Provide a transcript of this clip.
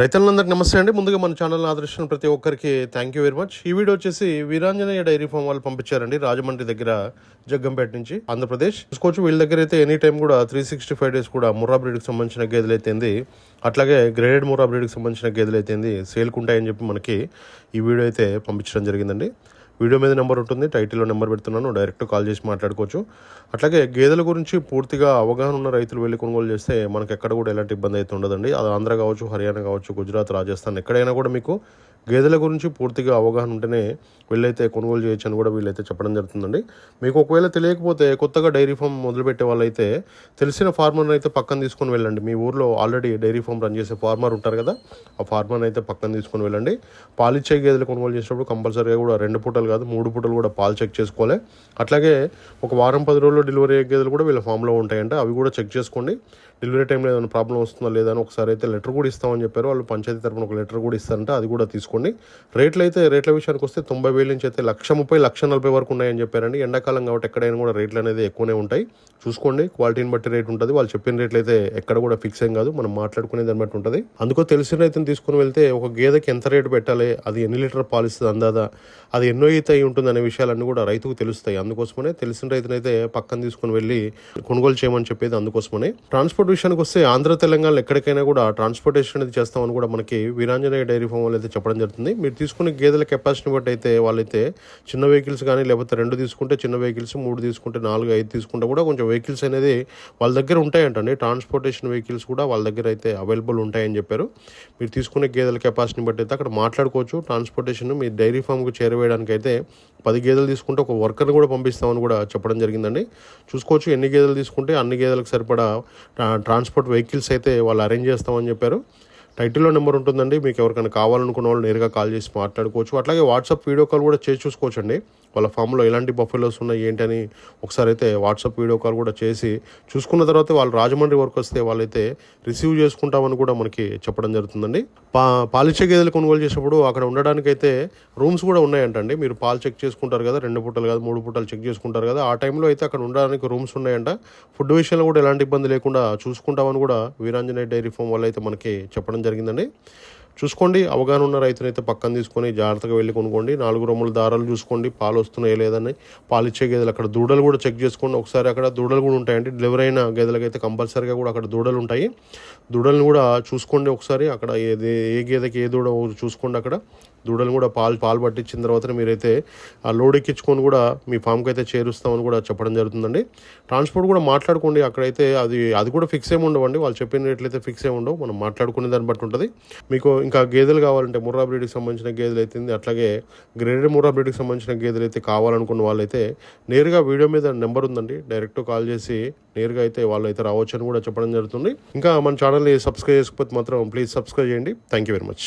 రైతులందరికీ నమస్తే అండి. ముందుగా మన ఛానల్ ఆదర్శించిన ప్రతి ఒక్కరికి థ్యాంక్ యూ వెరీ మచ్ ఈ వీడియో వచ్చేసి వీరాంజనేయ డైరీ ఫామ్ వాళ్ళు పంపించారండి రాజమండ్రి దగ్గర జగ్గంపేట నుంచి ఆంధ్రప్రదేశ్. చూసుకోవచ్చు వీళ్ళ దగ్గర అయితే ఎనీ టైం కూడా త్రీ సిక్స్టీ ఫైవ్ డేస్ కూడా ముర్రా బ్రీడ్కి సంబంధించిన గేదెలు అయితేంది అట్లాగే గ్రేడెడ్ ముర్రా బ్రీడ్కి సంబంధించిన గేదెలు అయితేంది సేల్కుంటాయని చెప్పి మనకి ఈ వీడియో అయితే పంపించడం జరిగిందండి. వీడియో మీద నెంబర్ ఉంటుంది టైటిల్లో నెంబర్ పెడుతున్నాను డైరెక్ట్ కాల్ చేసి మాట్లాడుకోవచ్చు. అట్లాగే గేదెల గురించి పూర్తిగా అవగాహన ఉన్న రైతులు వెళ్ళి కొనుగోలు చేస్తే మనకి ఎక్కడ కూడా ఎలాంటి ఇబ్బంది అయితే ఉండదండి. అది ఆంధ్ర కావచ్చు హర్యానా కావచ్చు గుజరాత్ రాజస్థాన్ ఎక్కడైనా కూడా మీకు గేదెల గురించి పూర్తిగా అవగాహన ఉంటేనే వీళ్ళైతే కొనుగోలు చేయొచ్చు అని కూడా వీళ్ళైతే చెప్పడం జరుగుతుందండి. మీకు ఒకవేళ తెలియకపోతే కొత్తగా డైరీ ఫామ్ మొదలుపెట్టే వాళ్ళైతే తెలిసిన ఫార్మర్ని అయితే పక్కన తీసుకొని వెళ్ళండి. మీ ఊర్లో ఆల్రెడీ డైరీ ఫామ్ రన్ చేసే ఫార్మర్ ఉంటారు కదా ఆ ఫార్మర్ని అయితే పక్కన తీసుకొని వెళ్ళండి. పాలిచ్చే గేదెలు కొనుగోలు చేసినప్పుడు కంపల్సరీగా కూడా రెండు పూటలు కాదు మూడు పూటలు కూడా పాలు చెక్ చేసుకోవాలి. అట్లాగే ఒక వారం పది రోజుల్లో డెలివరీ అయ్యే గేదెలు కూడా వీళ్ళ ఫామ్లో ఉంటాయంటే అవి కూడా చెక్ చేసుకోండి. డెలివరీ టైంలో ఏదైనా ప్రాబ్లం వస్తుందా లేదా అని ఒకసారి అయితే లెటర్ కూడా ఇస్తామని చెప్పారు. వాళ్ళు పంచాయతీ తరపున ఒక లెటర్ కూడా ఇస్తారంటే అది కూడా తీసుకోండి. రేట్లు అయితే రేట్ల విషయానికి వస్తే తొంభై వేల నుంచి అయితే లక్ష ముప్పై లక్ష నలభై వరకు ఉన్నాయని చెప్పారండి. ఎండాకాలం కాబట్టి ఎక్కడైనా కూడా రేట్లు అనేది ఎక్కువనే ఉంటాయి. చూసుకోండి క్వాలిటీని బట్టి రేట్ ఉంటుంది. వాళ్ళు చెప్పిన రేట్లు అయితే ఎక్కడ కూడా ఫిక్స్ ఏం కాదు. మనం మాట్లాడుకునే దాన్ని బట్టి ఉంటుంది. అందుకో తెలిసిన రైతుని తీసుకుని వెళ్తే ఒక గేదెకి ఎంత రేటు పెట్టాలి? అది ఎన్ని లీటర్ పాలిస్తుంది అందాదా? అది ఎన్నో ఈత అయి ఉంటుంది అనే విషయాలన్నీ కూడా రైతుకు తెలుస్తాయి. అందుకోసమనే తెలిసిన రైతునైతే పక్కన తీసుకుని వెళ్ళి కొనుగోలు చేయమని చెప్పేది అందుకోసమనే. ట్రాన్స్పోర్ట్ విషయానికి వస్తే ఆంధ్ర తెలంగాణలో ఎక్కడికైనా కూడా ట్రాన్స్పోర్టేషన్ అనేది చేస్తామని కూడా మనకి వీరాంజనేయ డైరీ ఫామ్ వాళ్ళు అయితే చెప్పడం జరుగుతుంది. మీరు తీసుకునే గేదెల కెపాసిటీని బట్టి అయితే వాళ్ళైతే చిన్న వెహికల్స్ కానీ లేకపోతే రెండు తీసుకుంటే చిన్న వెహికల్స్ మూడు తీసుకుంటే నాలుగు ఐదు తీసుకుంటే కూడా కొంచెం వెహికల్స్ అనేది వాళ్ళ దగ్గర ఉంటాయంటండి. ట్రాన్స్పోర్టేషన్ వెహికల్స్ కూడా వాళ్ళ దగ్గర అయితే అవైలబుల్ ఉంటాయని చెప్పారు. మీరు తీసుకునే గేదెల కెపాసిటీని బట్టి అయితే అక్కడ మాట్లాడుకోవచ్చు. ట్రాన్స్పోర్టేషన్ మీ డైరీ ఫామ్కు చేరవేయడానికి అయితే పది గేదెలు తీసుకుంటే ఒక వర్కర్ని కూడా పంపిస్తామని కూడా చెప్పడం జరిగిందండి. చూసుకోవచ్చు ఎన్ని గేదెలు తీసుకుంటే అన్ని గేదెలకు సరిపడా ట్రాన్స్పోర్ట్ వెహికల్స్ అయితే వాళ్ళు అరేంజ్ చేస్తామని చెప్పారు. టైటిల్లో నెంబర్ ఉంటుందండి. మీకు ఎవరికైనా కావాలనుకున్న వాళ్ళు నేరుగా కాల్ చేసి మాట్లాడుకోవచ్చు. అట్లాగే వాట్సాప్ వీడియో కాల్ కూడా చేసి చూసుకోవచ్చండి. వాళ్ళ ఫామ్లో ఎలాంటి బఫెలోస్ ఉన్నాయి ఏంటని ఒకసారి అయితే వాట్సాప్ వీడియో కాల్ కూడా చేసి చూసుకున్న తర్వాత వాళ్ళు రాజమండ్రి వరకు వస్తే వాళ్ళైతే రిసీవ్ చేసుకుంటామని కూడా మనకి చెప్పడం జరుగుతుందండి. పా పాలిచ్చే గేదెలు కొనుగోలు చేసినప్పుడు అక్కడ ఉండడానికైతే రూమ్స్ కూడా ఉన్నాయంటండి. మీరు పాలు చెక్ చేసుకుంటారు కదా రెండు పూటలు కాదు మూడు పూటలు చెక్ చేసుకుంటారు కదా ఆ టైంలో అయితే అక్కడ ఉండడానికి రూమ్స్ ఉన్నాయంట. ఫుడ్ విషయంలో కూడా ఎలాంటి ఇబ్బంది లేకుండా చూసుకుంటామని కూడా వీరాంజనేయ డైరీ ఫామ్ వాళ్ళు అయితే మనకి చెప్పడం జరిగిందండి. చూసుకోండి అవగాహన ఉన్న రైతునైతే పక్కన తీసుకొని జాగ్రత్తగా వెళ్ళి కొనుక్కోండి. నాలుగు రొమ్ముల దారాలు చూసుకోండి పాలు వస్తున్నాయి లేదని పాలు ఇచ్చే గేదెలు అక్కడ దూడలు కూడా చెక్ చేసుకోండి. ఒకసారి అక్కడ దూడలు కూడా ఉంటాయండి. డెలివరీ అయిన గేదెలకి అయితే కంపల్సరీగా కూడా అక్కడ దూడలు ఉంటాయి. దూడలను కూడా చూసుకోండి ఒకసారి. అక్కడ ఏది ఏ గేదెకి ఏ దూడ చూసుకోండి అక్కడ. దూడలు కూడా పాలు పాలు పట్టించిన తర్వాత మీరైతే ఆ లోడ్ ఎక్కించుకొని కూడా మీ ఫామ్కి అయితే చేరుస్తామని కూడా చెప్పడం జరుగుతుందండి. ట్రాన్స్పోర్ట్ కూడా మాట్లాడుకోండి. అక్కడైతే అది అది కూడా ఫిక్స్ ఏమి ఉండవండి. వాళ్ళు చెప్పిన రేట్లయితే ఫిక్స్ ఏమి ఉండవు. మనం మాట్లాడుకునే దాన్ని బట్టి ఉంటుంది. మీకు ఇంకా గేదెలు కావాలంటే ముర్రా బ్రీడ్కి సంబంధించిన గేదెలు అయితే అట్లాగే గ్రేడెడ్ ముర్రా బ్రీడ్కి సంబంధించిన గేదెలు అయితే కావాలనుకున్న వాళ్ళైతే నేరుగా వీడియో మీద నెంబర్ ఉందండి. డైరెక్ట్ కాల్ చేసి నేరుగా అయితే వాళ్ళు అయితే రావచ్చు అని కూడా చెప్పడం జరుగుతుంది. ఇంకా మన ఛానల్ని సబ్స్క్రైబ్ చేసుకోకపోతే మాత్రం ప్లీజ్ సబ్స్క్రైబ్ చేయండి. Thank you very much.